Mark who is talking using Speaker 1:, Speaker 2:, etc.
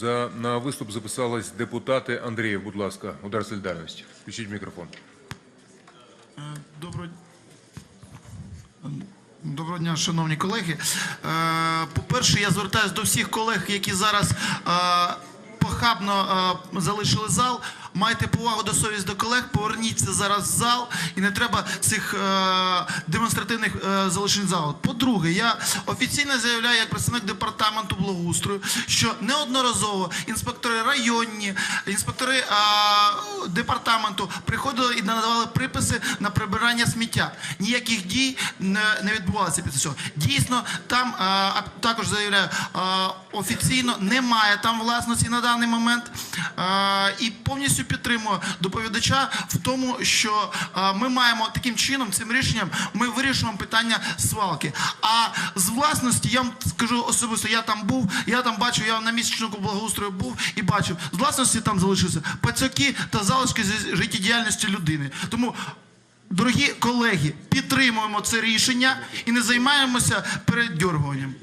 Speaker 1: За на виступ записались депутати Андрієв. Будь ласка, удар солідарності. Включіть мікрофон.
Speaker 2: Доброго, Доброго дня, шановні колеги. Е, По-перше, я звертаюся до всіх колег, які зараз е, похабно е, залишили зал. Майте повагу до совість до колег, поверніться зараз в зал і не треба цих е, демонстративних е, залишень залу. По-друге, я офіційно заявляю як представник департаменту благоустрою, що неодноразово інспектори районні, інспектори е, департаменту приходили і надавали приписи на прибирання сміття. Ніяких дій не, відбувалося після цього. Дійсно, там е, а також заявляю е, офіційно немає там власності на даний момент. Е, і повністю підтримую доповідача в тому, що е, ми маємо таким чином, цим рішенням, ми вирішуємо питання свалки. А з власності я вам скажу особисто, я там був, я там бачив, я на місячнику благоустрою був і бачив. З власності там залишилися пацюки та залишки з життєдіяльності людини. Тому. Дорогі колеги, підтримуємо це рішення і не займаємося переддьоргуванням.